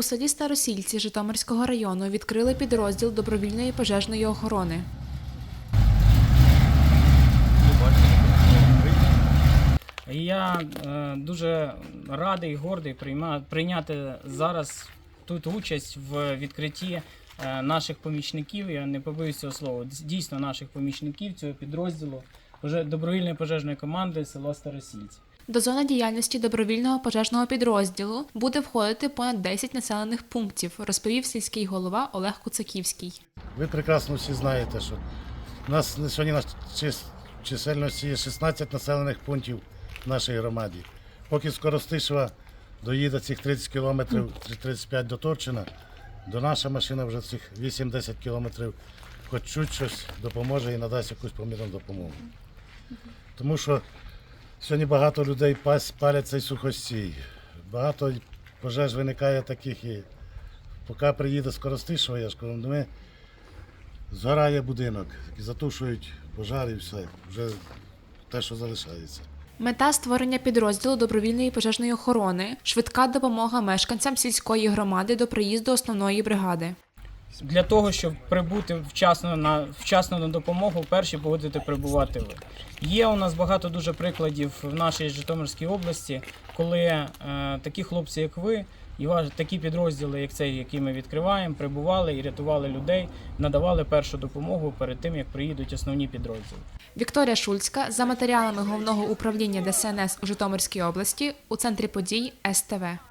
У селі Старосільці Житомирського району відкрили підрозділ добровільної пожежної охорони. Я е, дуже радий і гордий прийняти зараз тут участь в відкритті е, наших помічників. Я не побоюсь цього слова. Дійсно наших помічників цього підрозділу добровільної пожежної команди село Старосільці. До зони діяльності добровільного пожежного підрозділу буде входити понад 10 населених пунктів, розповів сільський голова Олег Куцаківський. Ви прекрасно всі знаєте, що у нас на сьогодні на чисельності є 16 населених пунктів в нашій громаді. Поки з Коростишева доїде цих 30 кілометрів, 35 до Торчина, до наша машина вже цих 8-10 кілометрів хоч чуть щось допоможе і надасть якусь помірну допомогу. Тому що сьогодні багато людей пас- палять цей сухостій. Багато пожеж виникає таких і поки приїде з Коростишева, я ж кажу, ну, згорає будинок, затушують пожар і все. Вже те, що залишається. Мета створення підрозділу добровільної пожежної охорони, швидка допомога мешканцям сільської громади до приїзду основної бригади. Для того, щоб прибути вчасно на вчасно на допомогу, перші будете прибувати ви. Є у нас багато дуже прикладів в нашій Житомирській області, коли е, такі хлопці, як ви, і ваш такі підрозділи, як цей, який ми відкриваємо, прибували і рятували людей, надавали першу допомогу перед тим, як приїдуть основні підрозділи. Вікторія Шульська за матеріалами головного управління ДСНС у Житомирській області у центрі подій СТВ.